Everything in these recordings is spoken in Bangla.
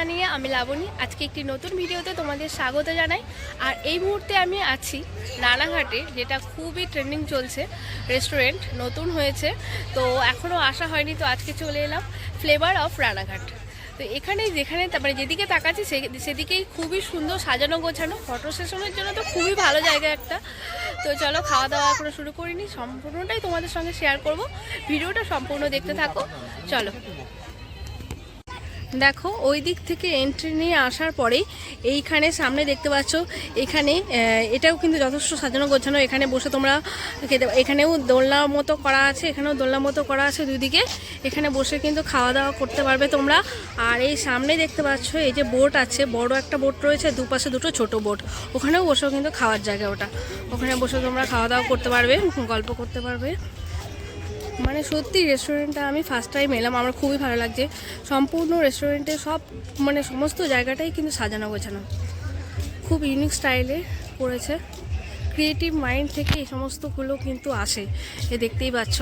জানিয়ে আমি লাবণী। আজকে একটি নতুন ভিডিওতে তোমাদের স্বাগত জানাই। আর এই মুহূর্তে আমি আছি নানাঘাটে, যেটা খুবই ট্রেন্ডিং চলছে রেস্টুরেন্ট নতুন হয়েছে। তো এখনও আসা হয়নি, তো আজকে চলে এলাম ফ্লেভার অফ রানাঘাট। তো এখানে যেখানে, তারপরে যেদিকে তাকাচ্ছি সেদিকেই খুবই সুন্দর সাজানো গোছানো। ফটো সেশনের জন্য তো খুবই ভালো জায়গা একটা। তো চলো খাওয়া দাওয়া এখনও শুরু করিনি, সম্পূর্ণটাই তোমাদের সঙ্গে শেয়ার করব। ভিডিওটা সম্পূর্ণ দেখতে থাকো। চলো। দেখো, ওই দিক থেকে এন্ট্রি নিয়ে আসার পরেই এইখানে সামনে দেখতে পাচ্ছ, এখানে এটাও কিন্তু যথেষ্ট সাজানো গোছানো। এখানে বসে তোমরা খেতে এখানেও দোলনার মতো করা আছে, এখানেও দোলনার মতো করা আছে দুদিকে। এখানে বসে কিন্তু খাওয়া দাওয়া করতে পারবে তোমরা। আর এই সামনে দেখতে পাচ্ছ, এই যে বোট আছে, বড় একটা বোট রয়েছে, দুপাশে দুটো ছোট বোট। ওখানেও বসেও কিন্তু খাওয়ার জায়গা ওটা। ওখানে বসে তোমরা খাওয়া দাওয়া করতে পারবে, গল্প করতে পারবে। মানে সত্যি রেস্টুরেন্টটা আমি ফার্স্ট টাইম এলাম, আমার খুবই ভালো লাগছে। সম্পূর্ণ রেস্টুরেন্টে সব মানে সমস্ত জায়গাটাই কিন্তু সাজানো গোছানো। খুব ইউনিক স্টাইলে করেছে। ক্রিয়েটিভ মাইন্ড থেকে এই সমস্তগুলো কিন্তু আসে, এ দেখতেই পাচ্ছ।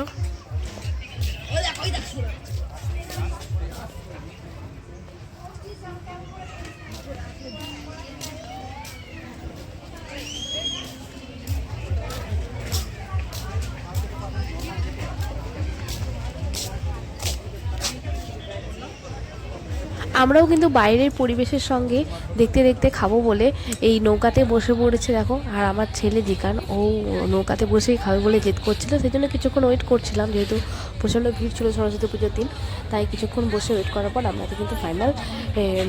আমরাও কিন্তু বাইরের পরিবেশের সঙ্গে দেখতে দেখতে খাব বলে এই নৌকাতে বসে পড়েছে, দেখো। আর আমার ছেলে জিকান, ও নৌকাতে বসেই খাবে বলে জেদ করছিল। সেই জন্য কিছুক্ষণ ওয়েট করছিলাম, যেহেতু প্রচণ্ড ভিড় ছিল সরস্বতী পুজোর দিন। তাই কিছুক্ষণ বসে ওয়েট করার পর আমরা কিন্তু ফাইনাল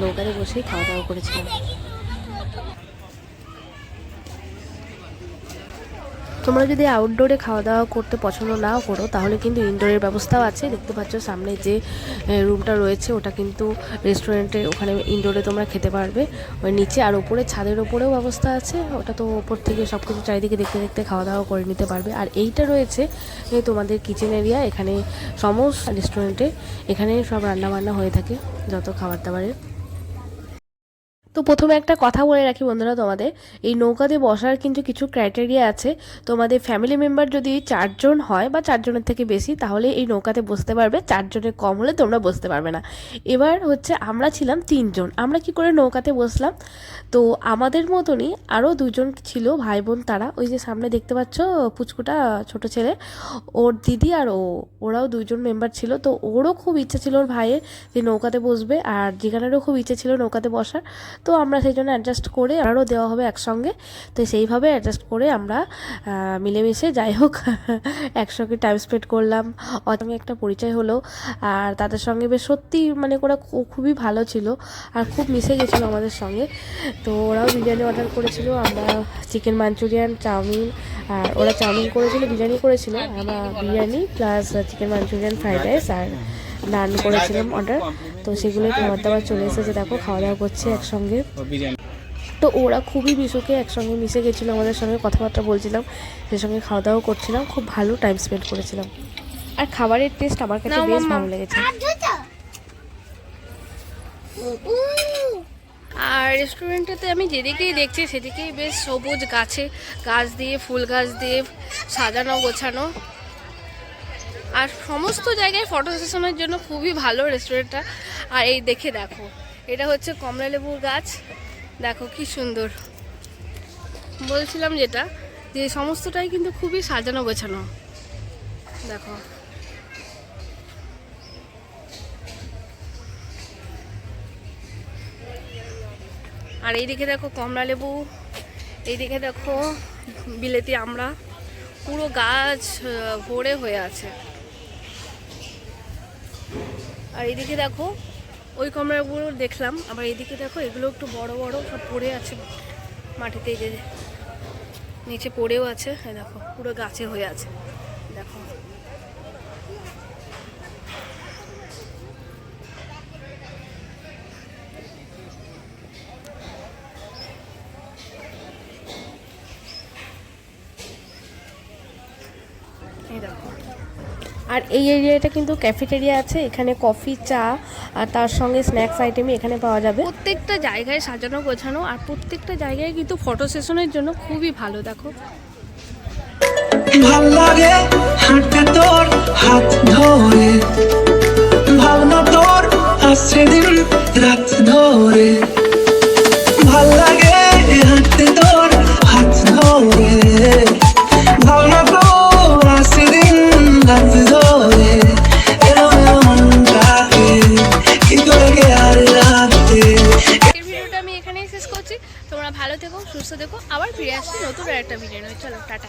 নৌকাতে বসেই খাওয়া দাওয়া করেছিলাম। তোমরা যদি আউটডোরে খাওয়া দাওয়া করতে পছন্দ নাও করো, তাহলে কিন্তু ইনডোরের ব্যবস্থাও আছে। দেখতে পাচ্ছ সামনে যে রুমটা রয়েছে, ওটা কিন্তু রেস্টুরেন্টে ওখানে ইনডোরে তোমরা খেতে পারবে। ওই নিচে আর ওপরে ছাদের ওপরেও ব্যবস্থা আছে। ওটা তো ওপর থেকে সব কিছু চারিদিকে দেখতে দেখতে খাওয়া দাওয়া করে নিতে পারবে। আর এইটা রয়েছে তোমাদের কিচেন এরিয়া এখানে সমস্ত রেস্টুরেন্টে এখানে সব রান্নাবান্না হয়ে থাকে, যত খাবার দাবারের তো প্রথমে একটা কথা বলে রাখি বন্ধুরা তোমাদের, এই নৌকাতে বসার কিন্তু কিছু ক্রাইটেরিয়া আছে। তোমাদের ফ্যামিলি মেম্বার যদি চারজন হয় বা চারজনের থেকে বেশি, তাহলে এই নৌকাতে বসতে পারবে। চারজনের কম হলে তোমরা বসতে পারবে না। এবার হচ্ছে আমরা ছিলাম তিনজন। আমরা কি করে নৌকাতে বসলাম? তো আমাদের মতনই আরও দুজন ছিল ভাই বোন তারা। ওই যে সামনে দেখতে পাচ্ছ পুচকুটা, ছোট ছেলে। ওর দিদি আর ও, ওরাও দুজন মেম্বার ছিল। তো ওরও খুব ইচ্ছা ছিল ওর ভাইয়ের যে নৌকাতে বসবে, আর যেখানেরও খুব ইচ্ছে ছিল নৌকাতে বসার। তো আমরা সেই জন্য অ্যাডজাস্ট করে আরও দেওয়া হবে একসঙ্গে। তো সেইভাবে অ্যাডজাস্ট করে আমরা মিলেমিশে যাই হোক, একসঙ্গে টাইম স্পেন্ড করলাম। অতমি একটা পরিচয় হলো। আর তাদের সঙ্গে বেশ সত্যি মানে ওরা খুবই ভালো ছিল। আর খুব মিশে গেছিল আমাদের সঙ্গে। তো ওরাও বিরিয়ানি অর্ডার করেছিল। আমরা চিকেন মাঞ্চুরিয়ান চাউমিন, আর ওরা চাউমিন করেছিল, বিরিয়ানি করেছিল। আমরা biryani plus chicken Manchurian fried rice আর নান করেছিলাম অর্ডার তো সেগুলোই খাবার দাবার চলে এসেছে দেখো খাওয়া দাওয়া করছে একসঙ্গে। তো ওরা খুবই বিশুকে একসঙ্গে মিশে গেছিল আমাদের সঙ্গে কথাবার্তা বলছিলাম সেই সঙ্গে খাওয়া দাওয়া করছিলাম খুব ভালো টাইম স্পেন্ড করেছিলাম। আর খাবারের টেস্ট আমার কাছে বেশ ভালো লেগেছে। আর রেস্টুরেন্টেতে আমি যেদিকেই দেখছি সেদিকেই বেশ সবুজ গাছে গাছ দিয়ে ফুল গাছ দিয়ে সাজানো গোছানো। আর সমস্ত জায়গায় ফটো সেশনের জন্য খুবই ভালো রেস্টুরেন্টটা আর এই দেখে দেখো, এটা হচ্ছে কমলা লেবুর গাছ। দেখো কি সুন্দর। বলছিলাম যেটা, যে সমস্তটাই কিন্তু খুবই সাজানো গোছানো। দেখো। আর এইদিকে দেখো কমলা লেবু এইদিকে দেখো বিলেতি আমরা পুরো গাছ ভরে হয়ে আছে। আর এদিকে দেখো, ওই কমরাগুলো দেখলাম। আবার এদিকে দেখো, এগুলো একটু বড় বড়, সব পড়ে আছে মাটিতে যে নিচে পড়েও আছে। হ্যাঁ দেখো, পুরো গাছে হয়ে আছে। দেখো এই দেখো আর এই এরিয়াটা কিন্তু ক্যাফেটেরিয়া আছে এখানে কফি চা আর তার সঙ্গে স্ন্যাক্স আইটেমই এখানে পাওয়া যাবে। প্রত্যেকটা জায়গায় সাজানো গোছানো আর প্রত্যেকটা জায়গায় কিন্তু ফটো সেশনের জন্য খুবই ভালো দেখো। ভালো লাগে হাঁটতে তোর হাত ধরে? ভাবনা তোর আসছে দিন রাত ধরে। de milenio, no he hecho los plata.